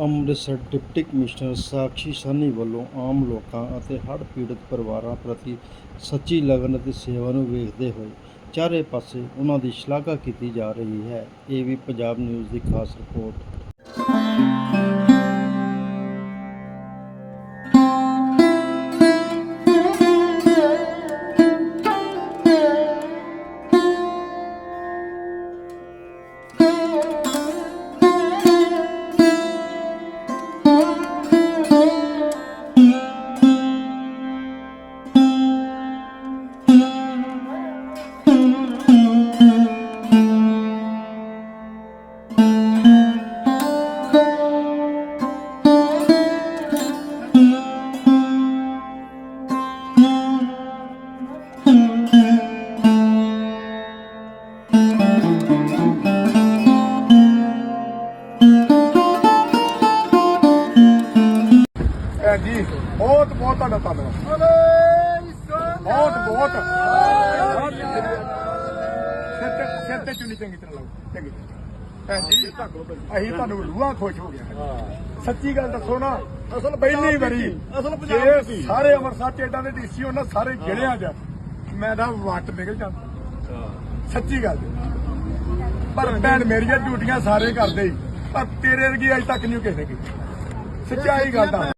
Amritsar deputy commissioner Sakshi Sahni ਵੱਲੋਂ ਆਮ ਲੋਕਾਂ ਅਤੇ ਹੜ੍ਹ ਪੀੜਤ ਪਰਿਵਾਰਾਂ ਪ੍ਰਤੀ ਸੱਚੀ ਲਗਨ ਅਤੇ ਸੇਵਾ ਨੂੰ ਵੇਖਦੇ ਹੋਏ ਚਾਰੇ ਪਾਸੇ ਉਹਨਾਂ ਦੀ ਸ਼ਲਾਘਾ ਕੀਤੀ ਜਾ ਰਹੀ ਹੈ। ਇਹ ਵੀ ਪੰਜਾਬ ਨਿਊਜ਼ ਦੀ ਖਾਸ ਰਿਪੋਰਟ। ਭੈਣ ਜੀ ਬਹੁਤ ਬਹੁਤ ਤੁਹਾਡਾ ਧੰਨਵਾਦ। ਬਹੁਤ ਬਹੁਤ। ਸਿਰ ਤੇ ਸਿਰ ਤੇ ਚੁੰਨੀ ਚੰਗੀ ਤਰ੍ਹਾਂ ਲਾਓ ਚੰਗੀ ਭੈਣ ਜੀ ਅਸੀਂ ਤੁਹਾਨੂੰ ਰੂਹਾਂ ਖੁਸ਼ ਹੋ ਗਿਆ ਸੱਚੀ ਗੱਲ ਦੱਸੋ ਨਾ ਅਸਲ ਪਹਿਲੀ ਵਾਰੀ ਅਸਲ ਪੰਜਾਬ ਦੀ ਸੀ। ਸਾਰੇ ਅੰਮ੍ਰਿਤਸਰ ਚ ਏਦਾਂ ਦੇ ਡੀਸੀ ਉਹਨਾਂ ਸਾਰੇ ਗਿਣਿਆ ਜਾ ਮੈਂ ਤਾਂ ਵੱਟ ਨਿਕਲ ਜਾਂਦਾ। ਸੱਚੀ ਗੱਲ ਪਰ ਭੈਣ ਮੇਰੀਆਂ ਡਿਊਟੀਆਂ ਸਾਰੇ ਕਰਦੇ ਪਰ ਤੇਰੇ ਵਰਗੀ ਅਜੇ ਤੱਕ ਨਹੀਂ ਕਿਸੇ ਨੇ ਕੀਤੀ ਸੱਚਾਈ ਗੱਲ ਦਾ